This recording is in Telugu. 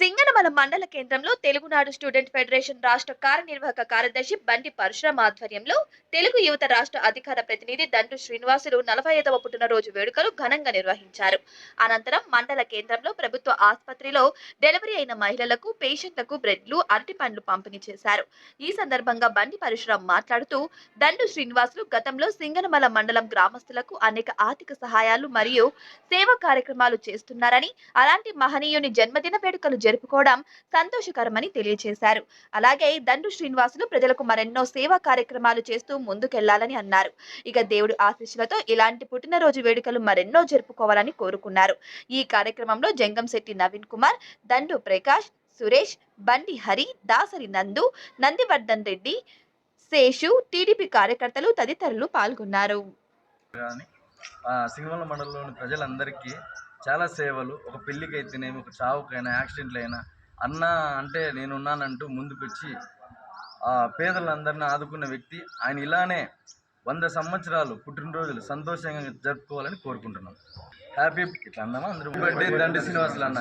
సింగనమల మండల కేంద్రంలో తెలుగునాడు స్టూడెంట్ ఫెడరేషన్ రాష్ట్ర కార్యనిర్వాహక కార్యదర్శి బండి పరశురాం ఆధ్వర్యంలో తెలుగు యువత రాష్ట్ర అధికార ప్రతినిధి దండు శ్రీనివాసులు నలభై ఐదవ పుట్టినరోజు వేడుకలు ఘనంగా నిర్వహించారు. అనంతరం మండల కేంద్రంలో ప్రభుత్వ ఆసుపత్రిలో డెలివరీ అయిన మహిళలకు పేషెంట్లకు బ్రెడ్లు అరటి పండ్లు పంపిణీ చేశారు. ఈ సందర్భంగా బండి పరశురాం మాట్లాడుతూ దండు శ్రీనివాసులు గతంలో సింగనమల మండలం గ్రామస్తులకు అనేక ఆర్థిక సహాయాలు మరియు సేవా కార్యక్రమాలు చేస్తున్నారని అలాంటి మహనీయుని జన్మదిన వేడుకలు జరుపుకోవడం సంతోషకరమని తెలియజేశారు అలాగే దండు శ్రీనివాసులు ప్రజలకు మరెన్నో సేవా కార్యక్రమాలు చేస్తూ ముందుకెళ్ళాలని అన్నారు. ఇక దేవుడి ఆశీస్సులతో ఇలాంటి పుట్టినరోజు వేడుకలు మరెన్నో జరుపుకోవాలని కోరుకున్నారు. ఈ కార్యక్రమంలో జంగంశెట్టి నవీన్ కుమార్ దండు ప్రకాష్ సురేష్ బండి హరి దాసరి నందు నందివర్ధన్ రెడ్డి శేషు టీడీపీ కార్యకర్తలు తదితరులు పాల్గొన్నారు. సింగమల మండలంలోని ప్రజలందరికీ చాలా సేవలు. ఒక పెళ్ళికి అయితేనేమి ఒక చావుకైనా యాక్సిడెంట్లు అయినా అన్న అంటే నేనున్నానంటూ ముందుకొచ్చి ఆ పేదలందరిని ఆదుకున్న వ్యక్తి ఆయన ఇలానే వంద సంవత్సరాలు పుట్టినరోజులు సంతోషంగా జరుపుకోవాలని కోరుకుంటున్నాం. హ్యాపీ ఇట్లా అందామా అందరూ బర్త్డే దండి శ్రీనివాసులు అన్న.